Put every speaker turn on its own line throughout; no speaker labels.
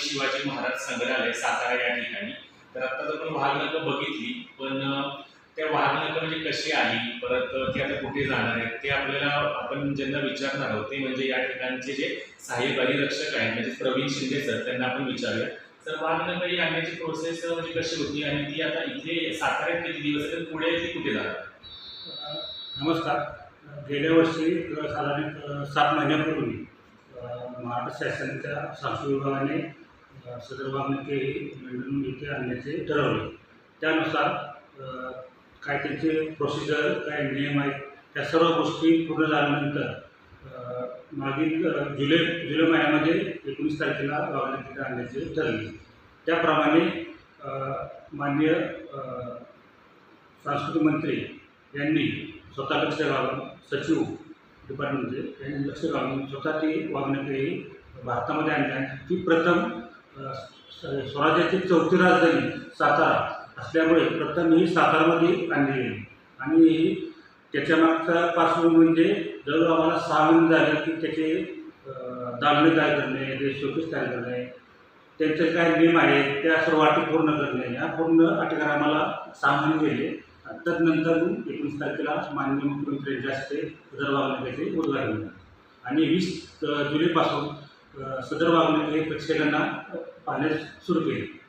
शिवाजी महाराज संग्रहालय सातारा या ठिकाणी. तर आता जर आपण वाघनखं बघितली पण त्या वाघनखं म्हणजे कशी आली परत ती आता कुठे जाणार आहेत ते आपल्याला आपण ज्यांना विचारणार आहोत ते म्हणजे या ठिकाणचे जे सहाय्यक रक्षक आहेत म्हणजे प्रवीण शिंदे सर त्यांना आपण विचारूया. तर वाघनखं ही आणण्याची प्रोसेस म्हणजे कशी होती आणि ती आता इथे साताऱ्यात किती दिवस आहे तर पुढे ती कुठे जाणार?
नमस्कार. गेल्या वर्षी साधारण सात महिन्यापूर्वी महाराष्ट्र शासनाच्या सांस्कृतिक विभागाने सदर वागणुके लंडन येथे आणण्याचे ठरवले. त्यानुसार काय त्यांचे प्रोसिजर काय नियम आहेत त्या सर्व गोष्टी पूर्ण झाल्यानंतर मागील जुलै जुलै महिन्यामध्ये एकोणीस तारखेला वागणुके आणण्याचे ठरले. त्याप्रमाणे माननीय सांस्कृतिक मंत्री यांनी स्वतः लक्ष घालून सचिव डिपार्टमेंटचे यांनी लक्ष घालून स्वतः ती वागणुके भारतामध्ये आणल्या ती प्रथम स्वराज्याची चौथी राजधानी सातारा असल्यामुळे प्रथम ही सातारामध्ये आणली गेली. आणि त्याच्यामागचा पार्श्वभूमी म्हणजे जवळ आम्हाला सहा महिने झाले की त्याचे दालने तयार करणे ते शोकेस तयार करणे त्यांचे काय नियम आहेत त्या सर्व अटी पूर्ण करणे या पूर्ण अटीकार आम्हाला सहा महिने गेले. तदनंतर एकोणीस तारखेला माननीय मुख्यमंत्र्यांच्या हस्ते सदर वागण्याचे उद्घाटन आणि वीस जुलैपासून सदर वागणुके प्रेक्षकांना पाहण्यास सुरू केले.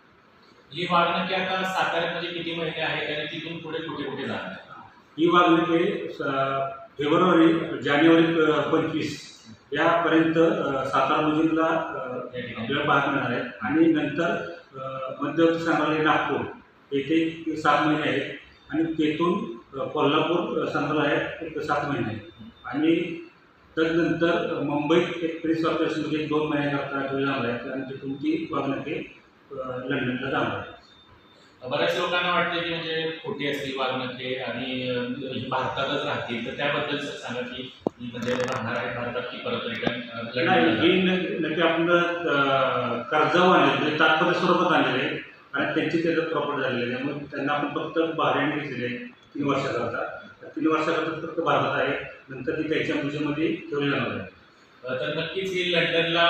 ही वाघनखे आता साताऱ्यात म्हणजे किती महिने आहेत आणि तिथून पुढे कुठे कुठे जाणार?
ही वागणुके स- फेब्रुवारी जानेवारी पंचवीस यापर्यंत सातारा
ठिकाणी.
आपल्याला पाहायला मिळणार आहे आणि नंतर मध्यवर्ती संग्रहालय नागपूर येथे सात महिने आहेत. आणि तेथून कोल्हापूर संग्रहालयात सात महिने आहेत. आणि तदनंतर अ, मुंबईत एक प्रेस ऑपरेशनमध्ये एक दोन महिन्याकरता जाणार आहेत आणि तिथून ती वागणुके लंडनला जाणार आहे.
बऱ्याच लोकांना वाटते की म्हणजे खोटी असतील वाघनखे आणि ही भारतातच राहतील तर त्याबद्दल सांगा की म्हणजे राहणार आहे भारतात की परत रिटर्न
ही नक्की आपण कर्जावर आणले म्हणजे तात्पर्य स्वरूपात आणलेले आहे आणि त्यांची त्याचं प्रॉपर्टी झालेली आहे. त्यामुळे त्यांना आपण फक्त भाड्याने घेतलेले आहे तीन वर्षाकरता. वर्षाकरता फक्त भारतात आहे. नंतर ती त्याच्या म्युझियममध्ये ठेवली जाणार आहे.
तर नक्कीच ही लंडनला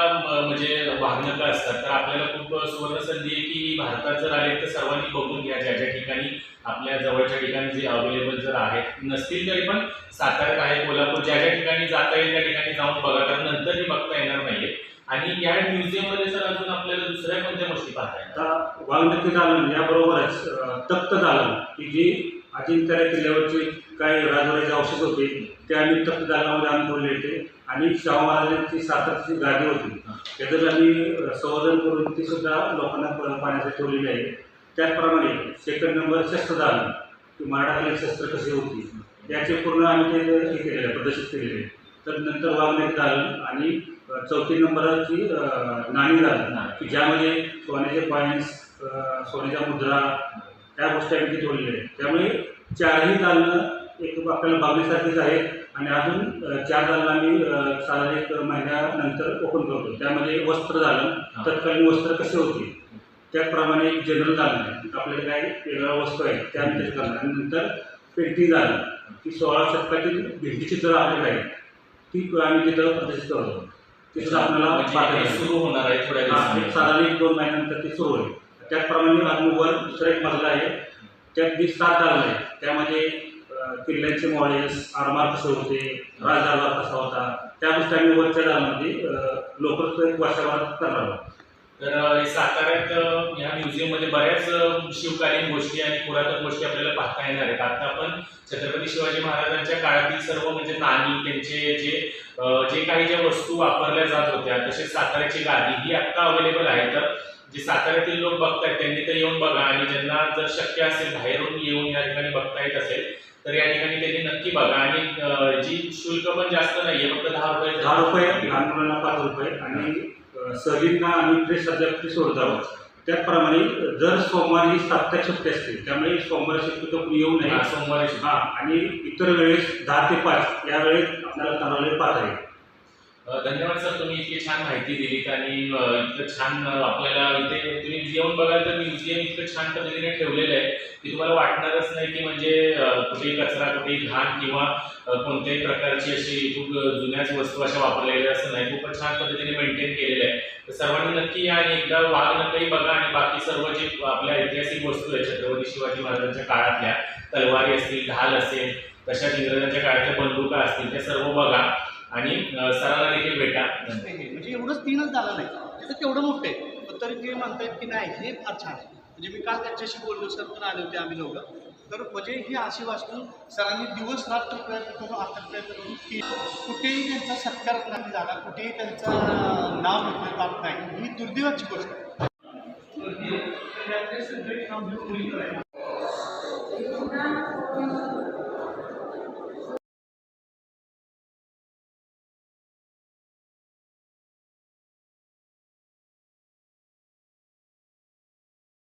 म्हणजे वाहनकं असतात. तर आपल्याला खूप सुवर्ण संधी आहे की भारतात जर आले तर सर्वांनी बघून घ्या ज्या ज्या ठिकाणी आपल्या जवळच्या ठिकाणी जे अवेलेबल जर आहेत. नसतील तरी पण साताऱ्यात आहे कोल्हापूर ज्या ज्या ठिकाणी जाता येईल त्या ठिकाणी जाऊन बघा. कारण नंतर ही बघता येणार नाहीये. आणि या म्युझियममध्ये सर अजून आपल्याला दुसऱ्या कोणत्या गोष्टी पाहता येतात
आता वाल्मिकी दालन याबरोबरच तख्त दालन की जी अजिंक्य किल्ल्यावरचे काही राजवाड्याचे अवशेष होते ते आम्ही तख्त दालनामध्ये आणून ठेवले होते आणि शाहू महाराजांची सातारची गादी होती. त्याचं आम्ही संवर्धन करून ती सुद्धा लोकांना प- पाहण्यासाठी ठेवलेली आहे. त्याचप्रमाणे सेकंड नंबर शस्त्रदान की मराठाखालील शस्त्र कसे होती याचे पूर्ण आम्ही ते हे केलेलं आहे प्रदर्शित केलेले. आहे तर नंतर वाघनेक दालन आणि चौथी नंबरची नाणी दालन की ज्यामध्ये सोन्याचे पॉईंट्स सोन्याच्या मुद्रा त्या गोष्टी आम्ही तिथे ठेवलेल्या आहेत. त्यामुळे चारही दालनं एक आपल्याला बघण्यासारखीच आहेत आणि अजून चार दालनं आम्ही साधारण एक महिन्यानंतर ओपन करतो. त्यामध्ये वस्त्र दालन. तत्कालीन वस्त्र कसे होते त्याचप्रमाणे एक जनरल दालन आहे. आपल्याला काही वेगळ्या वस्तू आहेत त्या आम्ही तिथे करणार. आणि नंतर पेंटिंग दालन. की सोळा शतकातील भिंतीचित्र आपल्याकडे आहे. ती आम्ही तिथं प्रदर्शित करतो. ते सुद्धा आपल्याला
म्हणजे हे
येईल.
सुरू होणार आहे थोड्या
साधारण एक दोन महिन्यानंतर ते सुरू होईल. त्याचप्रमाणे अजून वर दुसरा एक मजला आहे. त्यात मी सात दालन आहे. त्यामध्ये किल्ल्यांचे मॉडेल्स आरमार कसे होते राजदरबार कसा होता त्या गोष्टी आम्ही वरच्या दालनामध्ये लोकच एक करणार आहोत.
तर साताऱ्यात ह्या म्युझियममध्ये बऱ्याच शिवकालीन गोष्टी आणि पुरातन गोष्टी आपल्याला पाहता येणार आहेत. आता आपण छत्रपती शिवाजी महाराजांच्या काळातील सर्व म्हणजे नाणी त्यांचे जे जे काही ज्या वस्तू वापरल्या जात होत्या तसेच साताऱ्याची गादी ही आता अवेलेबल आहे. तर जे साताऱ्यातील लोक बघतायत त्यांनी तर येऊन बघा. आणि ज्यांना जर शक्य असेल बाहेरून येऊन या ठिकाणी बघता येत असेल तर या ठिकाणी त्यांनी नक्की बघा. आणि जी शुल्क पण जास्त नाहीये फक्त दहा रुपये
दहा रुपये लहान मुलांना पाच रुपये. आणि सहलींना आम्ही फ्री सध्या फ्री सोडत आहोत त्याचप्रमाणे जर सोमवारी साप्ताहिक सुट्टी असते. त्यामुळे सोमवारी शक्यतो येऊ नये.
हा, सोमवारी
हा आणि इतर वेळेस दहा ते पाच या वेळेत आपल्याला पाहता येईल
अ, धन्यवाद सर तुम्ही इतकी छान माहिती दिलीत आणि इतकं छान आपल्याला इथे तुम्ही येऊन बघाल तर म्युझियम इतकं छान पद्धतीने ठेवलेलं आहे की तुम्हाला वाटणारच नाही की म्हणजे कुठे कुठेही कचरा कुठेही घाण किंवा कोणत्याही प्रकारची अशी खूप जुन्याच वस्तू अशा वापरलेल्या असं नाही. खूपच छान पद्धतीने मेंटेन केलेलं आहे. तर सर्वांनी नक्की या आणि एकदा वाघ नकही बघा आणि बाकी सर्व जे आपल्या ऐतिहासिक वस्तू आहेत छत्रपती शिवाजी महाराजांच्या काळातल्या तलवारी असतील ढाल असेल तशाच इंग्रजांच्या काळातल्या बंदुका असतील त्या सर्व बघा. आणि अ, सरांना देखील भेटा.
म्हणजे एवढंच तीनच झालं नाही. तिथं तेवढं मोठं आहे. पण तरी ते म्हणतायत की नाही हे फार छान आहे. म्हणजे मी काल त्यांच्याशी बोललो सर पण आले होते आम्ही दोघं. तर म्हणजे ही अशी वास्तू सरांनी दिवस रात्र प्रयत्न करून आता प्रयत्न करून की कुठेही त्यांचा सत्कार नाही झाला कुठेही त्यांचं नाव घेतलं जात नाही. ही दुर्दैवाची गोष्ट आहे.